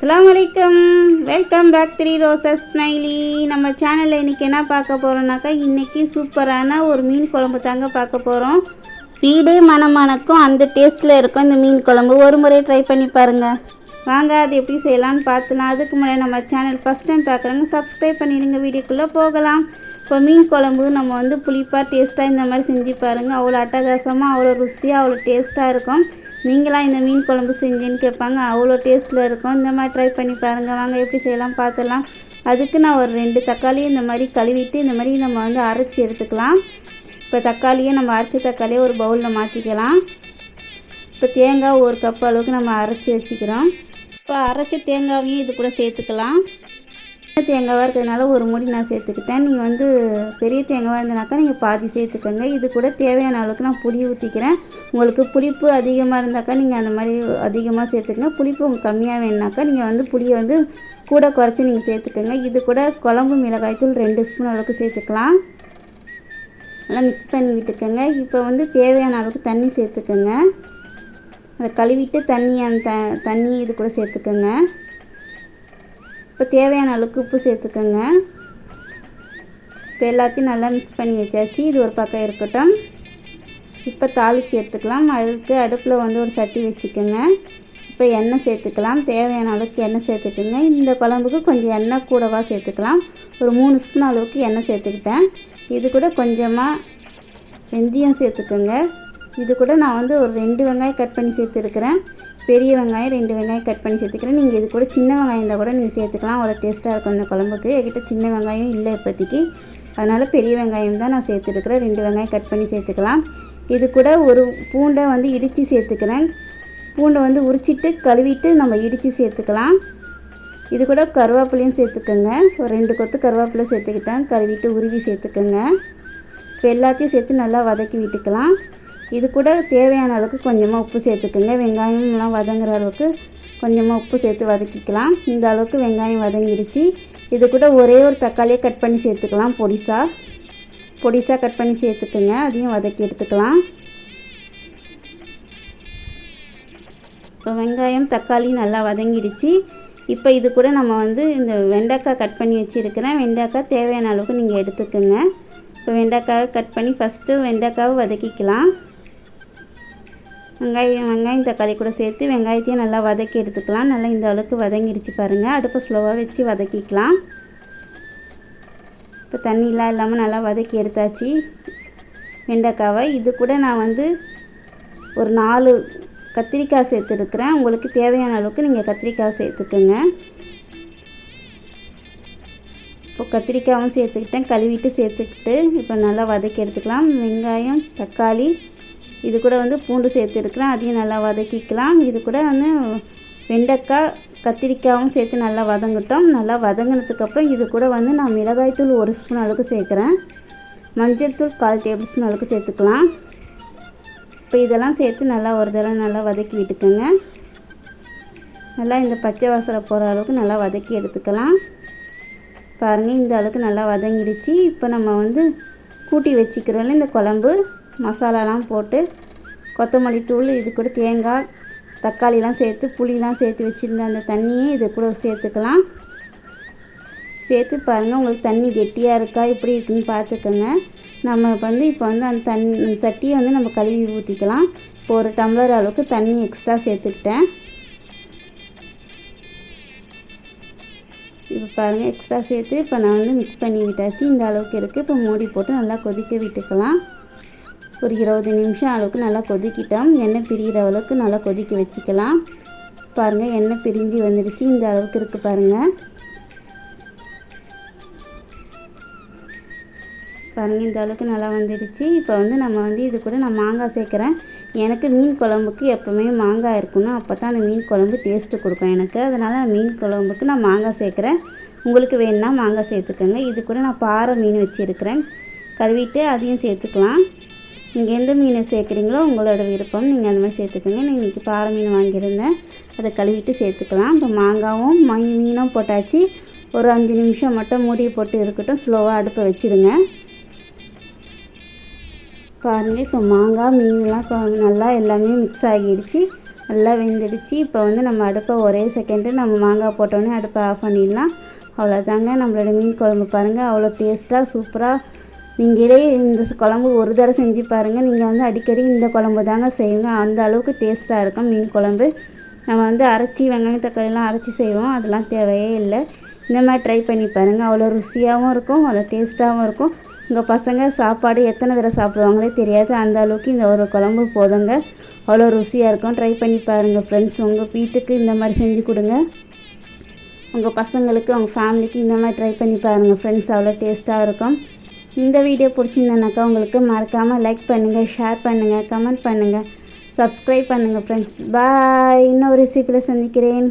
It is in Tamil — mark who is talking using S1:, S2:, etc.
S1: அஸ்லாம் வலைக்கம் welcome back three roses smiley நம்ம சேனலில் இன்றைக்கி என்ன பார்க்க போகிறோம்னாக்கா இன்றைக்கி சூப்பரான ஒரு மீன் குழம்பு தாங்க பார்க்க போகிறோம் வீடே மனமானக்கும் அந்த டேஸ்ட்டில் இருக்கும் இந்த மீன் குழம்பு. ஒரு முறை ட்ரை பண்ணி பாருங்கள் வாங்க அது எப்படி செய்யலாம்னு பார்த்துலாம். அதுக்கு முன்னாடி நம்ம சேனல் ஃபஸ்ட் டைம் பார்க்குறவங்க சப்ஸ்கிரைப் பண்ணிடுங்க. வீடியோக்குள்ளே போகலாம். இப்போ மீன் குழம்பு நம்ம வந்து புளிப்பாக டேஸ்ட்டாக இந்த மாதிரி செஞ்சு பாருங்கள் அவ்வளோ அட்டகாசமாக அவ்வளோ ருசியாக அவ்வளோ டேஸ்ட்டாக இருக்கும். நீங்களாம் இந்த மீன் குழம்பு செஞ்சேன்னு கேட்பாங்க. அவ்வளோ டேஸ்ட்டில் இருக்கும். இந்த மாதிரி ட்ரை பண்ணி பாருங்கள் வாங்க எப்படி செய்யலாம் பார்த்துலாம் அதுக்கு நான் ஒரு ரெண்டு தக்காளியை இந்த மாதிரி கழுவிட்டு இந்த மாதிரி நம்ம வந்து அரைச்சி எடுத்துக்கலாம். இப்போ தக்காளியை நம்ம அரைச்ச தக்காளியை ஒரு பவுலில் மாற்றிக்கலாம் இப்போ தேங்காய் ஒரு கப் அளவுக்கு நம்ம அரைச்சி வச்சுக்கிறோம். இப்போ அரைச்ச தேங்காவையும் இது கூட சேர்த்துக்கலாம். தேங்காவாக இருக்கிறதுனால ஒரு மூடி நான் சேர்த்துக்கிட்டேன். நீங்கள் வந்து பெரிய தேங்காவாக இருந்தனாக்கா நீங்கள் பாதி சேர்த்துக்கோங்க. இது கூட தேவையான அளவுக்கு நான் புளி ஊற்றிக்கிறேன் உங்களுக்கு புளிப்பு அதிகமாக இருந்தாக்கா நீங்கள் அந்த மாதிரி அதிகமாக சேர்த்துக்கங்க. புளிப்பு உங்களுக்கு கம்மியாக வேணுனாக்கா நீங்கள் வந்து புளியை வந்து கூட குறைச்சி நீங்கள் சேர்த்துக்கோங்க. இது கூட குழம்பு மிளகாய்த்தூள் ரெண்டு ஸ்பூன் அளவுக்கு சேர்த்துக்கலாம். நல்லா மிக்ஸ் பண்ணி விட்டுக்கோங்க. இப்போ வந்து தேவையான அளவுக்கு தண்ணி சேர்த்துக்கோங்க. அதை கழுவிட்டு தண்ணி அந்த த தண்ணி இது கூட சேர்த்துக்கோங்க. இப்போ தேவையான அளவுக்கு உப்பு சேர்த்துக்கோங்க. இப்போ எல்லாத்தையும் நல்லா மிக்ஸ் பண்ணி வச்சாச்சு. இது ஒரு பக்கம் இருக்கட்டும். இப்போ தாளித்து எடுத்துக்கலாம். அதுக்கு அடுப்பில் வந்து ஒரு சட்டி வச்சுக்கோங்க. இப்போ எண்ணெய் சேர்த்துக்கலாம். தேவையான அளவுக்கு எண்ணெய் சேர்த்துக்கோங்க. இந்த குழம்புக்கு கொஞ்சம் எண்ணெய் கூடவா சேர்த்துக்கலாம். ஒரு மூணு ஸ்பூன் அளவுக்கு எண்ணெய் சேர்த்துக்கிட்டேன். இது கூட கொஞ்சமாக வெந்தயம் சேர்த்துக்கோங்க. இது கூட நான் வந்து ஒரு ரெண்டு வெங்காயம் கட் பண்ணி சேர்த்துருக்குறேன். பெரிய வெங்காயம் ரெண்டு வெங்காயம் கட் பண்ணி சேர்த்துக்கிறேன். நீங்கள் இது கூட சின்ன வெங்காயம் இருந்தால் கூட நீங்கள் சேர்த்துக்கலாம். ஒரு டேஸ்ட்டாக இருக்கும் இந்த குழம்புக்கு. என்கிட்ட சின்ன வெங்காயம் இல்லை இப்போதைக்கு. அதனால் பெரிய வெங்காயம் தான் நான் சேர்த்துருக்குறேன். ரெண்டு வெங்காயம் கட் பண்ணி சேர்த்துக்கலாம். இது கூட ஒரு பூண்டை வந்து இடித்து சேர்த்துக்கிறேன். பூண்டை வந்து உரிச்சிட்டு கழுவிட்டு நம்ம இடித்து சேர்த்துக்கலாம். இது கூட கருவேப்பிலையும் சேர்த்துக்கோங்க. ஒரு ரெண்டு கொத்து கருவேப்பிலை சேர்த்துக்கிட்டேன். கழுவிட்டு உருவி சேர்த்துக்கோங்க. இப்போ எல்லாத்தையும் சேர்த்து நல்லா வதக்கி விட்டுக்கலாம். இது கூட தேவையான அளவுக்கு கொஞ்சமாக உப்பு சேர்த்துக்குங்க. வெங்காயம்லாம் வதங்குற அளவுக்கு கொஞ்சமாக உப்பு சேர்த்து வதக்கிக்கலாம். இந்த அளவுக்கு வெங்காயம் வதங்கிடுச்சு இது கூட ஒரே ஒரு தக்காளியை கட் பண்ணி சேர்த்துக்கலாம் பொடிசாக பொடிசாக கட் பண்ணி சேர்த்துக்குங்க. அதையும் வதக்கி எடுத்துக்கலாம். இப்போ வெங்காயம் தக்காளி நல்லா வதங்கிடுச்சு. இப்போ இது கூட நம்ம வந்து இந்த வெண்டைக்காய் கட் பண்ணி வச்சுருக்கிறேன் வெண்டைக்காய் தேவையான அளவுக்கு நீங்கள் எடுத்துக்கோங்க. இப்போ வெண்டைக்காவை கட் பண்ணி ஃபஸ்ட்டு வெண்டைக்காவை வதக்கிக்கலாம். வெங்காயம் வெங்காயம் தக்காளி கூட சேர்த்து வெங்காயத்தையும் நல்லா வதக்கி எடுத்துக்கலாம். நல்லா இந்த அளவுக்கு வதங்கிடுச்சு பாருங்கள் அடுப்பை ஸ்லோவாக வச்சு வதக்கிக்கலாம். இப்போ தண்ணிலாம் இல்லாமல் நல்லா வதக்கி எடுத்தாச்சு வெண்டைக்காவை. இது கூட நான் வந்து ஒரு நாலு கத்திரிக்காய் சேர்த்துருக்குறேன். உங்களுக்கு தேவையான அளவுக்கு நீங்கள் கத்திரிக்காய் சேர்த்துக்கோங்க. இப்போ கத்திரிக்காயும் சேர்த்துக்கிட்டேன் கழுவிட்டு சேர்த்துக்கிட்டு இப்போ நல்லா வதக்கி எடுத்துக்கலாம். வெங்காயம் தக்காளி இது கூட வந்து பூண்டு சேர்த்துருக்குறேன் அதையும் நல்லா வதக்கிக்கலாம். இது கூட வந்து வெண்டைக்காய் கத்திரிக்காயும் சேர்த்து நல்லா வதங்கட்டும். நல்லா வதங்கினதுக்கப்புறம் இது கூட வந்து நான் மிளகாய்த்தூள் ஒரு ஸ்பூன் அளவுக்கு சேர்க்குறேன். மஞ்சள் தூள் கால் டேபிள் ஸ்பூன் அளவுக்கு சேர்த்துக்கலாம். இப்போ இதெல்லாம் சேர்த்து நல்லா ஒரு தடவை நல்லா வதக்கி விட்டுக்கோங்க. நல்லா இந்த பச்சை வாசலை போகிற அளவுக்கு நல்லா வதக்கி எடுத்துக்கலாம். பாருங்கள் இந்த அளவுக்கு நல்லா வதங்கிடுச்சு. இப்போ நம்ம வந்து கூட்டி வச்சுக்கிறோம்ல இந்த குழம்பு மசாலாலாம் போட்டு கொத்தமல்லி தூள் இது கூட தேங்காய் தக்காளிலாம் சேர்த்து புளிலாம் சேர்த்து வச்சுருந்த அந்த தண்ணியை இது கூட சேர்த்துக்கலாம். சேர்த்து பாருங்கள் உங்களுக்கு தண்ணி கெட்டியாக இருக்கா எப்படி இருக்குன்னு பார்த்துக்கோங்க. நம்ம வந்து இப்போ வந்து அந்த தண்ணி அந்த சட்டியை வந்து நம்ம கழுவி ஊற்றிக்கலாம் இப்போ ஒரு டம்ளர் அளவுக்கு தண்ணி எக்ஸ்ட்ரா சேர்த்துக்கிட்டேன். இப்போ பாருங்கள் எக்ஸ்ட்ரா சேர்த்து இப்போ நான் வந்து மிக்ஸ் பண்ணி விட்டாச்சு இந்த அளவுக்கு இருக்குது இப்போ மூடி போட்டு நல்லா கொதிக்க விட்டுக்கலாம். ஒரு இருபது நிமிஷம் அளவுக்கு நல்லா கொதிக்கிட்டோம். எண்ணெய் பிரிகிற அளவுக்கு நல்லா கொதிக்க வச்சுக்கலாம். பாருங்கள் எண்ணெய் பிரிஞ்சு வந்துடுச்சு. இந்த அளவுக்கு இருக்குது பாருங்கள் பாருங்கள் இந்த அளவுக்கு நல்லா வந்துடுச்சு. இப்போ வந்து நம்ம வந்து இது கூட நான் மாங்காய் சேர்க்குறேன். எனக்கு மீன் குழம்புக்கு எப்போவுமே மாங்காய் இருக்கணும் அப்போ தான் அந்த மீன் குழம்பு டேஸ்ட்டு கொடுக்கும் எனக்கு. அதனால் நான் மீன் குழம்புக்கு நான் மாங்காய் சேர்க்குறேன். உங்களுக்கு வேணுன்னா மாங்காய் சேர்த்துக்கோங்க. இது கூட நான் பாறை மீன் வச்சுருக்கிறேன். கழுவிட்டு அதையும் சேர்த்துக்கலாம். நீங்கள் எந்த மீனை சேர்க்குறீங்களோ உங்களோட விருப்பம். நீங்கள் அந்த மாதிரி சேர்த்துக்கோங்க. நான் இன்றைக்கி பாறை மீன் வாங்கியிருந்தேன். அதை கழுவிட்டு சேர்த்துக்கலாம். இப்போ மாங்காவும் மீனும் போட்டாச்சு. ஒரு அஞ்சு நிமிஷம் மட்டும் மூடி போட்டு இருக்கட்டும். ஸ்லோவாக அடுப்பை வச்சுடுங்க. பாருங்கள் இப்போ மாங்காய் மீன்லாம் இப்போ நல்லா எல்லாமே மிக்ஸ் ஆகிடுச்சு. நல்லா வெந்துடுச்சு. இப்போ வந்து நம்ம அடுப்பை ஒரே செகண்டு நம்ம மாங்காய் போட்டோன்னே அடுப்பை ஆஃப் பண்ணிடலாம். அவ்வளோதாங்க நம்மளோட மீன் குழம்பு பாருங்கள் அவ்வளோ டேஸ்ட்டாக சூப்பராக நீங்களே இந்த குழம்பு ஒரு தடவை செஞ்சு பாருங்கள் நீங்கள் வந்து அடிக்கடி இந்த குழம்பு தாங்க செய்யுங்க அந்த அளவுக்கு டேஸ்ட்டாக இருக்கும் மீன் குழம்பு. நம்ம வந்து அரைச்சி வெங்காயம் தக்காளிலாம் அரைச்சி செய்வோம். அதெல்லாம் தேவையே இல்லை. இந்த மாதிரி ட்ரை பண்ணி பாருங்கள் அவ்வளோ ருசியாகவும் இருக்கும் அவ்வளோ டேஸ்ட்டாகவும் இருக்கும். உங்கள் பசங்க சாப்பாடு எத்தனை தடவை சாப்பிடுவாங்களே தெரியாது. அந்த அளவுக்கு இந்த ஒரு குழம்பு போதுங்க. அவ்வளோ ருசியாக இருக்கும். ட்ரை பண்ணி பாருங்கள் ஃப்ரெண்ட்ஸ் உங்கள் வீட்டுக்கு இந்த மாதிரி செஞ்சு கொடுங்க. உங்கள் பசங்களுக்கு உங்கள் ஃபேமிலிக்கு இந்த மாதிரி ட்ரை பண்ணி பாருங்கள் ஃப்ரெண்ட்ஸ் அவ்வளோ டேஸ்ட்டாக இருக்கும். இந்த வீடியோ பிடிச்சிருந்தேனாக்கா உங்களுக்கு மறக்காமல் லைக் பண்ணுங்கள் ஷேர் பண்ணுங்கள் கமெண்ட் பண்ணுங்கள் சப்ஸ்கிரைப் பண்ணுங்கள் ஃப்ரெண்ட்ஸ் பாய் இன்னொரு ரெசிப்பியில் சந்திக்கிறேன்.